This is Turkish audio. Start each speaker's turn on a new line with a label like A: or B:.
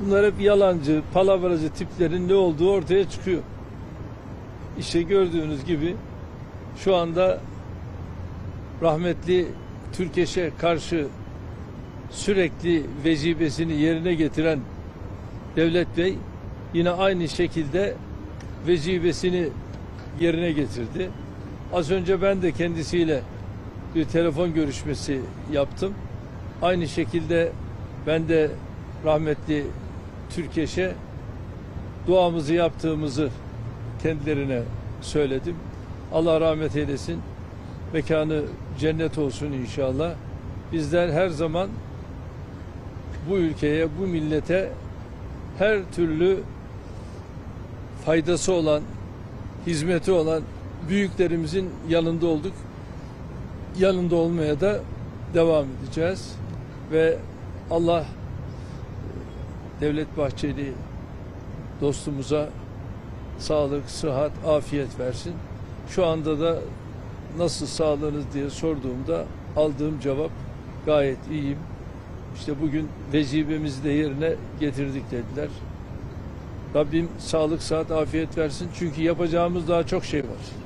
A: bunlar hep yalancı, palavracı tiplerin ne olduğu ortaya çıkıyor. İşte gördüğünüz gibi şu anda rahmetli Türkeş'e karşı sürekli vecibesini yerine getiren Devlet Bey yine aynı şekilde vecibesini yerine getirdi. Az önce ben de kendisiyle bir telefon görüşmesi yaptım. Aynı şekilde ben de rahmetli Türkeş'e duamızı yaptığımızı kendilerine söyledim. Allah rahmet eylesin. Mekanı cennet olsun inşallah. Bizler her zaman bu ülkeye, bu millete her türlü faydası olan, hizmeti olan büyüklerimizin yanında olduk. Yanında olmaya da devam edeceğiz. Ve Allah Devlet Bahçeli dostumuza sağlık, sıhhat, afiyet versin. Şu anda da nasıl sağlığınız diye sorduğumda aldığım cevap gayet iyiyim. İşte bugün vecibemizi de yerine getirdik dediler. Rabbim sağlık, sıhhat, afiyet versin. Çünkü yapacağımız daha çok şey var.